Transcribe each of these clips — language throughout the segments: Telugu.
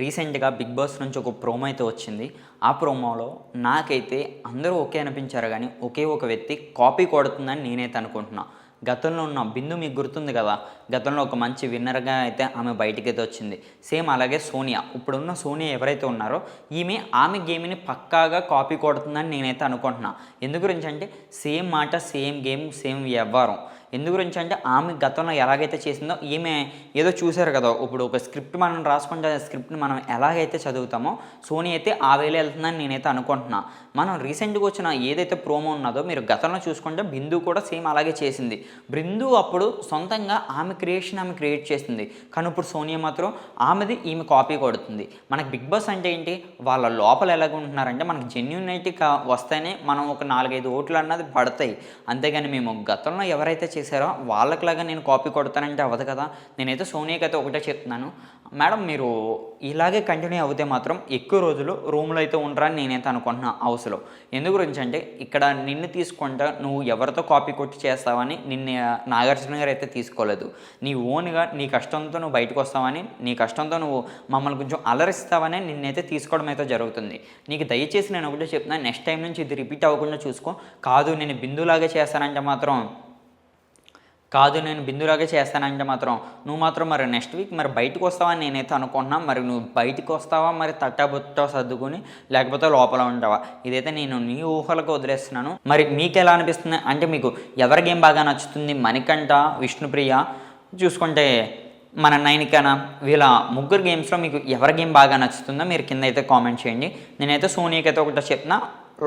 రీసెంట్గా బిగ్ బాస్ నుంచి ఒక ప్రోమో అయితే వచ్చింది. ఆ ప్రోమోలో నాకైతే అందరూ ఓకే అనిపించారు కానీ ఒకే ఒక వ్యక్తి కాపీ కొడుతుందని నేనైతే అనుకుంటున్నా. గతంలో ఉన్న బిందు మీకు గుర్తుంది కదా? గతంలో ఒక మంచి విన్నర్గా అయితే ఆమె బయటికి అయితే వచ్చింది. సేమ్ అలాగే సోనియా. ఇప్పుడున్న సోనియా ఎవరైతే ఉన్నారో ఈమె ఆమె గేమ్ని పక్కాగా కాపీ కొడుతుందని నేనైతే అనుకుంటున్నా. ఎందు గురించి అంటే సేమ్ మాట సేమ్ గేమ్ సేమ్ వ్యవహారం. ఎందు గురించి అంటే ఆమె గతంలో ఎలాగైతే చేసిందో ఈమె ఏదో చూశారు కదా. ఇప్పుడు ఒక స్క్రిప్ట్ మనం రాసుకుంటే ఆ స్క్రిప్ట్ని మనం ఎలాగైతే చదువుతామో సోనీ అయితే ఆ వేళ వెళ్తుందని నేనైతే అనుకుంటున్నా. మనం రీసెంట్గా వచ్చిన ఏదైతే ప్రోమో ఉన్నదో మీరు గతంలో చూసుకుంటే బిందు కూడా సేమ్ అలాగే చేసింది. బృందు అప్పుడు సొంతంగా ఆమె క్రియేషన్ ఆమె క్రియేట్ చేసింది. కానీ ఇప్పుడు సోనియా మాత్రం ఆమెది ఈమె కాపీ కొడుతుంది. మనకి బిగ్ బాస్ అంటే ఏంటి? వాళ్ళ లోపల ఎలాగ ఉంటున్నారంటే మనకి జెన్యున్ అయితే వస్తేనే మనం ఒక నాలుగైదు ఓట్లు అన్నది పడతాయి. అంతేగాని మేము గతంలో ఎవరైతే చేశారో వాళ్ళకిలాగా నేను కాపీ కొడతానంటే అవ్వదు కదా. నేనైతే సోనియాకి అయితే ఒకటే చెప్తున్నాను. మేడం మీరు ఇలాగే కంటిన్యూ అవుతే మాత్రం ఎక్కువ రోజులు రూమ్లో అయితే ఉండరని నేనైతే అనుకుంటున్నా అవసరం ఎందు గురించి అంటే ఇక్కడ నిన్ను తీసుకుంటా నువ్వు ఎవరితో కాపీ కొట్టి చేస్తావని నిన్ను నాగార్జున గారు అయితే తీసుకోలేదు. నీ ఓన్గా నీ కష్టంతో నువ్వు బయటకు వస్తావని నీ కష్టంతో నువ్వు మమ్మల్ని కొంచెం అలరిస్తావని నిన్నైతే తీసుకోవడం అయితే జరుగుతుంది. నీకు దయచేసి నేను ఒకటే చెప్తున్నా నెక్స్ట్ టైం నుంచి ఇది రిపీట్ అవ్వకుండా చూసుకో. కాదు నేను బిందులాగా చేస్తానంటే మాత్రం కాదు నేను బిందులాగే చేస్తానంటే మాత్రం నువ్వు మాత్రం మరి నెక్స్ట్ వీక్ మరి బయటకు వస్తావా నేనైతే అనుకుంటున్నా. మరి నువ్వు బయటకు వస్తావా మరి తట్టబుట్ట సర్దుకొని లేకపోతే లోపల ఉంటావా? ఇదైతే నేను నీ ఊహలకు వదిలేస్తున్నాను. మరి మీకు ఎలా అనిపిస్తుంది? అంటే మీకు ఎవరి గేమ్ బాగా నచ్చుతుంది? మణికంఠ విష్ణుప్రియ చూసుకుంటే మన నైనికనా వీళ్ళ ముగ్గురు గేమ్స్లో మీకు ఎవరి గేమ్ బాగా నచ్చుతుందో మీరు కింద అయితే కామెంట్ చేయండి. నేనైతే సోనీకి అయితే ఒకటి చెప్తున్నా.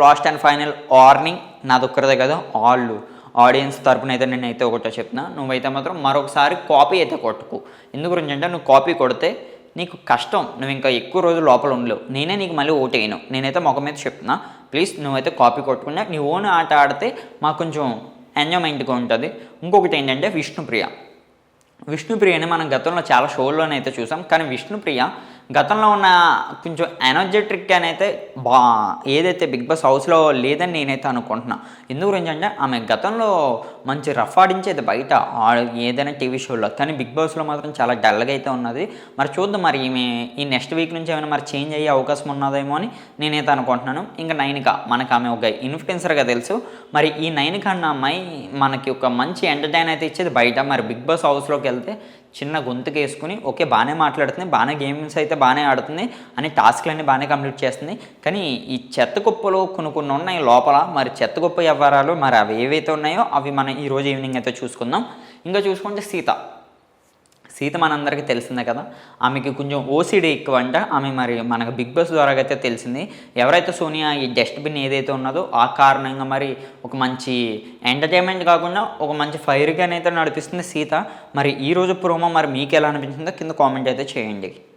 లాస్ట్ అండ్ ఫైనల్ వార్నింగ్ నాదొక్కరిదే కదా ఆళ్ళు. ఆడియన్స్ తరపున అయితే నేను అయితే ఒకటో చెప్తున్నా నువ్వైతే మాత్రం మరొకసారి కాపీ అయితే కొట్టుకు. ఎందు గురించి అంటే నువ్వు కాపీ కొడితే నీకు కష్టం. నువ్వు ఇంకా ఎక్కువ రోజులు లోపల ఉండలేవు. నేనే నీకు మళ్ళీ ఓటేయను నేనైతే మొఖం మీద చెప్తున్నా ప్లీజ్ నువ్వైతే కాపీ కొట్టుకున్నా నీ ఓన్ ఆట ఆడితే మాకు కొంచెం ఎంజాయ్మెంట్గా ఉంటుంది. ఇంకొకటి ఏంటంటే విష్ణుప్రియ. విష్ణుప్రియని మనం గతంలో చాలా షోల్లోనైతే చూసాం. కానీ విష్ణుప్రియ గతంలో ఉన్న కొంచెం ఎనర్జెటిక్ అని అయితే బా ఏదైతే బిగ్ బాస్ హౌస్లో లేదని నేనైతే అనుకుంటున్నా. ఎందు గురించి అంటే ఆమె గతంలో మంచి రఫ్ ఆడించేది బయట ఏదైనా టీవీ షోలో కానీ బిగ్ బాస్లో మాత్రం చాలా డల్గా అయితే ఉన్నది. మరి చూద్దాం మరి ఈమె ఈ నెక్స్ట్ వీక్ నుంచి ఏమైనా మరి చేంజ్ అయ్యే అవకాశం ఉన్నదేమో అని నేనైతే అనుకుంటున్నాను. ఇంకా నైనిక మనకు ఆమె ఒక ఇన్ఫ్లుయెన్సర్గా తెలుసు. మరి ఈ నైనిక అన్న అమ్మాయి మనకి ఒక మంచి ఎంటర్టైన్ అయితే ఇచ్చేది బయట. మరి బిగ్ బాస్ హౌస్లోకి వెళ్తే చిన్న గొంతుకు వేసుకుని ఓకే బాగానే మాట్లాడుతుంది బాగానే గేమ్స్ అయితే బాగానే ఆడుతుంది అని టాస్క్లన్నీ బాగానే కంప్లీట్ చేస్తుంది. కానీ ఈ చెత్త కుప్పలో కొన్ని కొన్ని ఉన్నాయి లోపల. మరి చెత్త కుప్ప వ్యవహారాలు మరి అవి ఏవైతే ఉన్నాయో అవి మనం ఈరోజు ఈవినింగ్ అయితే చూసుకుందాం. ఇంకా చూసుకుంటే సీత. సీత మనందరికీ తెలిసిందే కదా. ఆమెకి కొంచెం ఓసీడీ ఎక్కువ అంట ఆమె మరి మనకు బిగ్ బాస్ ద్వారా అయితే తెలిసింది. ఎవరైతే సోనియా ఈ డస్ట్బిన్ ఏదైతే ఉన్నదో ఆ కారణంగా మరి ఒక మంచి ఎంటర్టైన్మెంట్ కాకుండా ఒక మంచి ఫైర్గా అయితే నడిపిస్తుంది సీత. మరి ఈ రోజు ప్రోమో మరి మీకు ఎలా అనిపించిందో కింద కామెంట్ అయితే చేయండి.